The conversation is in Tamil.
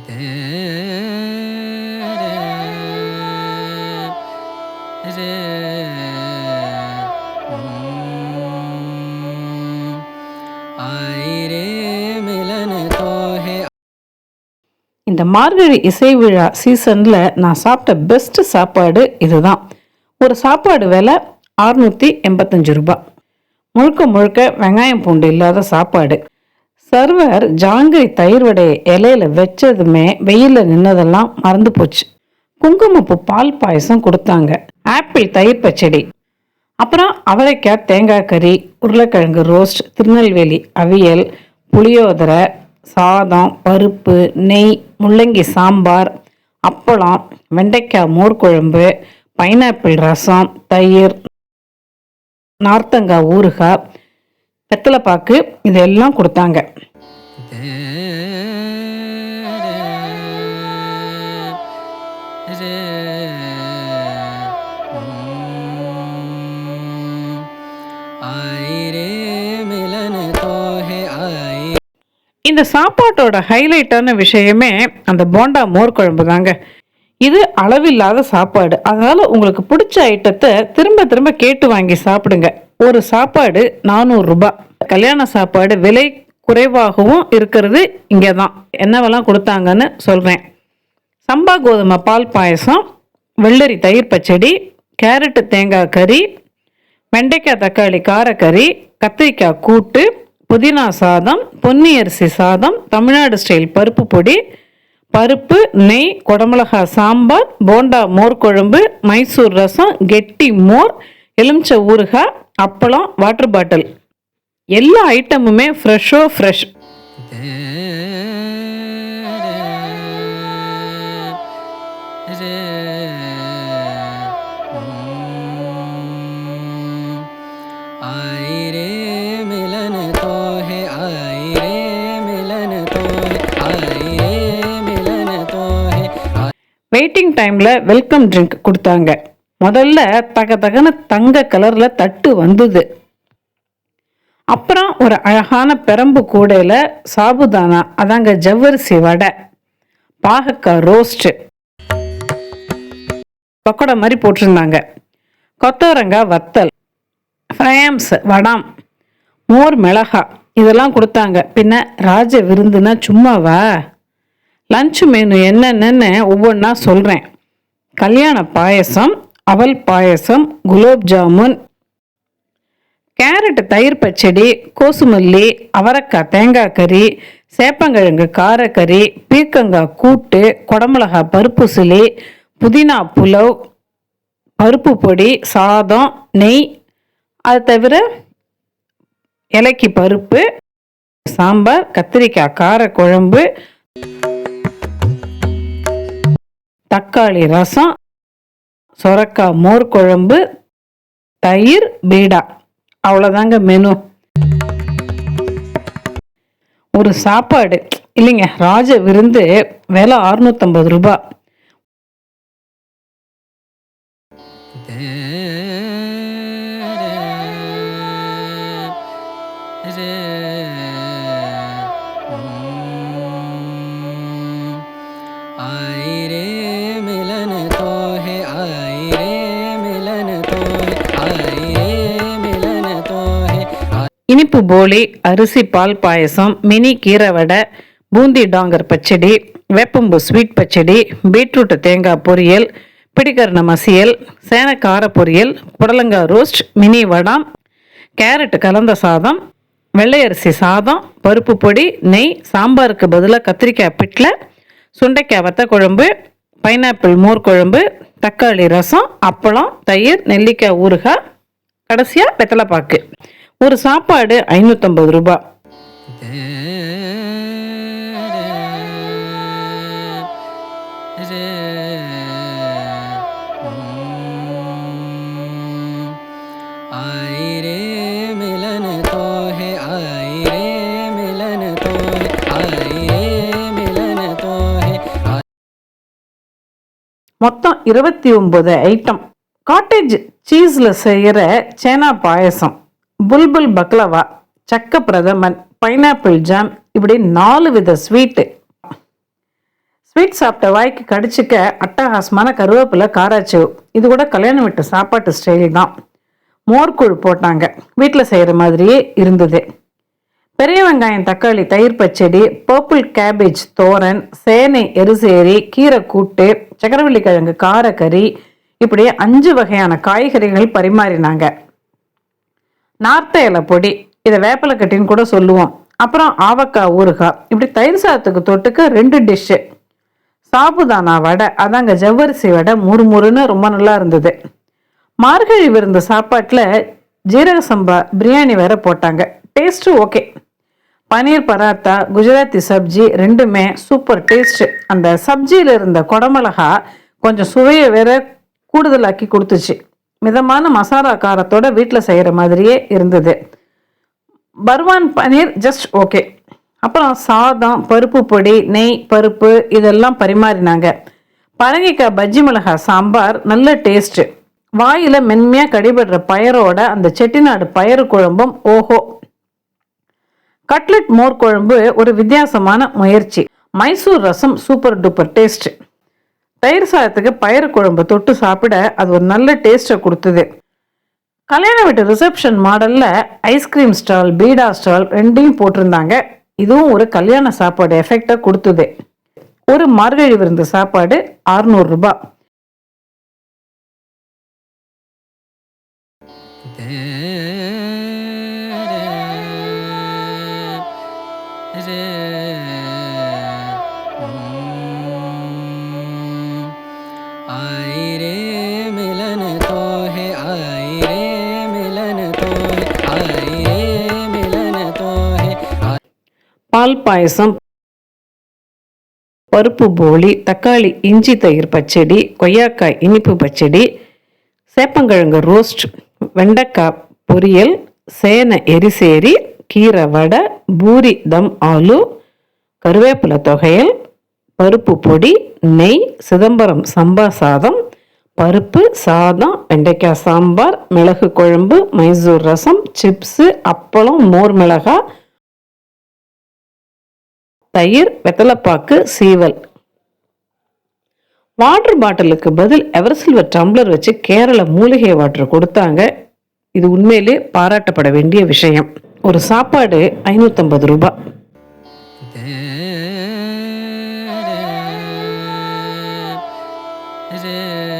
இந்த மார்கழி இசை விழா சீசனில் நான் சாப்பிட்ட பெஸ்ட்டு சாப்பாடு இதுதான். ஒரு சாப்பாடு விலை அறுநூற்றி எண்பத்தஞ்சு ரூபாய். முழுக்க முழுக்க வெங்காயம் பூண்டு இல்லாத சாப்பாடு. சர்வர் ஜாங்கிரி தயிர் வடையை இலையில வச்சதுமே வெயிலில் நின்னதெல்லாம் மறந்து போச்சு. குங்குமப்பூ பால் பாயசம் கொடுத்தாங்க. ஆப்பிள் தயிர் பச்சடி. அப்புறம் அவரைக்காய் தேங்காய் கறி உருளைக்கிழங்கு ரோஸ்ட் திருநெல்வேலி அவியல் புளியோதரை சாதம் பருப்பு நெய் முள்ளங்கி சாம்பார் அப்பளம் வெண்டைக்காய் மோர்குழம்பு பைனாப்பிள் ரசம் தயிர் நார்த்தங்காய் ஊறுகாய் வெத்தலைப்பாக்கு இதெல்லாம் கொடுத்தாங்க. இந்த சாப்பாட்டோட ஹைலைட்டான விஷயமே அந்த போண்டா மோர் குழம்பு தாங்க இது அளவில்லாத சாப்பாடு. அதனால உங்களுக்கு பிடிச்ச ஐட்டத்தை திரும்ப திரும்ப கேட்டு வாங்கி சாப்பிடுங்க. ஒரு சாப்பாடு நானூறு ரூபாய் கல்யாண சாப்பாடு விலை குறைவாகவும் இருக்கிறது இங்கே தான் என்னவெல்லாம் கொடுத்தாங்கன்னு சொல்கிறேன் சம்பா கோதுமை பால் பாயசம் வெள்ளரி தயிர் பச்சடி கேரட்டு தேங்காய் கறி வெண்டைக்காய் தக்காளி காரக்கறி கத்திரிக்காய் கூட்டு புதினா சாதம் பொன்னி அரிசி சாதம் தமிழ்நாடு ஸ்டைல் பருப்பு பொடி பருப்பு நெய் குடமிளகா சாம்பார் போண்டா மோர் குழம்பு மைசூர் ரசம் கெட்டி மோர் எலுமிச்சை ஊறுகாய் அப்பளம் வாட்டர் பாட்டில் எல்லா ஐட்டமுமே ஃப்ரெஷ்ஷோ ஃப்ரெஷ் வெயிட்டிங் டைமில் வெல்கம் ட்ரிங்க் கொடுத்தாங்க. முதல்ல தக தகன தங்க கலரில் தட்டு வந்தது. அப்புறம் ஒரு அழகான பெரம்பு கூடையில் சாபுதானா அதாங்க ஜவ்வரிசி வடை பாகக்காய் ரோஸ்ட்டு பக்கோடா மாதிரி போட்டிருந்தாங்க. கொத்தவரங்காய் வத்தல் ஃப்ரேம்ஸ் வடாம் மோர் மிளகா இதெல்லாம் கொடுத்தாங்க. பின்ன ராஜ விருந்துனா சும்மாவா? லஞ்ச் மெனு என்னென்னு ஒவ்வொன்றா சொல்கிறேன் கல்யாண பாயசம் அவல் பாயசம் குலோப் ஜாமுன் கேரட் தயிர் பச்சடி கோசுமல்லி அவரக்காய் தேங்காய் கறி சேப்பங்கிழங்கு காரக்கறி பீர்க்கங்காய் கூட்டு குடமிளகா பருப்பு சிலி புதினா புலவ் பருப்பு பொடி சாதம் நெய் அது தவிர இலைக்கு பருப்பு சாம்பார் கத்திரிக்காய் கார குழம்பு தக்காளி ரசம் சொரக்காய் மோர் குழம்பு தயிர் பீடா. அவ்வளோதாங்க மெனு ஒரு சாப்பாடு இல்லைங்க ராஜ விருந்து விலை அறுநூத்தம்பது ரூபாய் இனிப்பு போலி அரிசி பால் பாயசம் மினி கீரை வடை பூந்தி டாங்கர் பச்சடி வேப்பம்பு ஸ்வீட் பச்சடி பீட்ரூட் தேங்காய் பொரியல் பிடிக்கரண மசியல் சேனக்கார பொரியல் புடலங்காய் ரோஸ்ட் மினி வடாம் கேரட் கலந்த சாதம் வெள்ளை அரிசி சாதம் பருப்பு பொடி நெய் சாம்பாருக்கு பதிலாக கத்திரிக்காய் பிட்டில் சுண்டைக்காய் வத்த குழம்பு பைனாப்பிள் மோர் குழம்பு தக்காளி ரசம் அப்பளம் தயிர் நெல்லிக்காய் ஊறுகாய் கடைசியாக வெத்தலைப்பாக்கு. ஒரு சாப்பாடு ஐநூற்றம்பது ரூபாய் மொத்தம் இருபத்தி ஒன்பது ஐட்டம். காட்டேஜ் சீஸில் செய்கிற சேனா பாயசம். புல்புல் பக்லவா சக்க பிரதமன் பைனாப்பிள் ஜாம் இப்படி நாலு வித ஸ்வீட்டு ஸ்வீட் சாப்பிட்ட வாய்க்கு கடிச்சிக்க அட்டகாசமான கருவேப்பிலை காராச்சேவு. இது கூட கல்யாணம் விட்டு சாப்பாட்டு ஸ்டைல் தான். மோர்கூழ் போட்டாங்க. வீட்டில் செய்கிற மாதிரியே இருந்தது. பெரிய வெங்காயம் தக்காளி தயிர் பச்சடி பர்பிள் கேபேஜ் தோரன் சேனை எருசேரி கீரை கூட்டு சக்கரவள்ளி கிழங்கு காரக்கறி இப்படி அஞ்சு வகையான காய்கறிகள் பரிமாறினாங்க. நார்த்த இலை பொடி இதை வேப்பிலை கட்டின்னு கூட சொல்லுவோம். அப்புறம் ஆவக்காய் ஊறுகாய். இப்படி தயிர் சாதத்துக்கு தொட்டுக்க ரெண்டு டிஷ்ஷு சாபுதானா வடை அதாங்க ஜவ்வரிசி வடை முறுமுறுன்னு ரொம்ப நல்லா இருந்தது. மார்கழி விருந்த சாப்பாட்டில் ஜீரக சம்பா பிரியாணி வேற போட்டாங்க. டேஸ்ட்டு ஓகே பனீர் பராத்தா குஜராத்தி சப்ஜி ரெண்டுமே சூப்பர் டேஸ்ட்டு அந்த சப்ஜியில் இருந்த குடமிளகா கொஞ்சம் சுவையை வேற கூடுதலாக்கி கொடுத்துச்சு. மிதமான மசாலா காரத்தோட வீட்டில் செய்கிற மாதிரியே இருந்தது. பர்வான் பன்னீர் ஜஸ்ட் ஓகே அப்புறம் சாதம் பருப்பு பொடி நெய் பருப்பு இதெல்லாம் பரிமாறினாங்க. பரங்கிக்காய் பஜ்ஜி மிளகாய் சாம்பார் நல்ல டேஸ்ட்டு வாயில் மென்மையாக கடிபடுற பயரோட அந்த செட்டிநாடு பயறு குழம்பும் ஓஹோ. கட்லெட் மோர் குழம்பு ஒரு வித்தியாசமான முயற்சி. மைசூர் ரசம் சூப்பர் டூப்பர் டேஸ்ட்டு தயிர் சாதத்துக்கு பயிறு குழம்பு தொட்டு சாப்பிட அது ஒரு நல்ல டேஸ்ட்டை கொடுத்தது. கல்யாண வீட்டு ரிசப்ஷன் மாடலில் ஐஸ்கிரீம் ஸ்டால் பீடா ஸ்டால் ரெண்டையும் போட்டிருந்தாங்க. இதுவும் ஒரு கல்யாண சாப்பாடு எஃபெக்டை கொடுத்தது. ஒரு மார்கழி விருந்து சாப்பாடு 600 பால் பாயசம் பருப்பு போலி தக்காளி இஞ்சி தயிர் பச்சடி கொய்யாக்காய் இனிப்பு பச்சடி சேப்பங்கிழங்கு ரோஸ்ட் வெண்டைக்காய் பொரியல் சேனை எரிசேரி கீரை வடை பூரி தம் ஆலு கருவேப்பிலை தொகையல் பருப்பு பொடி நெய் சிதம்பரம் சம்பா சாதம் பருப்பு சாதம் வெண்டைக்காய் சாம்பார் மிளகு குழம்பு மைசூர் ரசம் சிப்ஸு அப்பளம் மோர் மிளகாய் தயிர் வெத்தலைப்பாக்கு சீவல். வாட்டர் பாட்டிலுக்கு பதில் எவர் சில்வர் டம்ளர் வச்சு கேரள மூலிகை வாட்டர் கொடுத்தாங்க. இது உண்மையிலே பாராட்டப்பட வேண்டிய விஷயம். ஒரு சாப்பாடு ஐநூற்றம்பது ரூபாய் Yeah.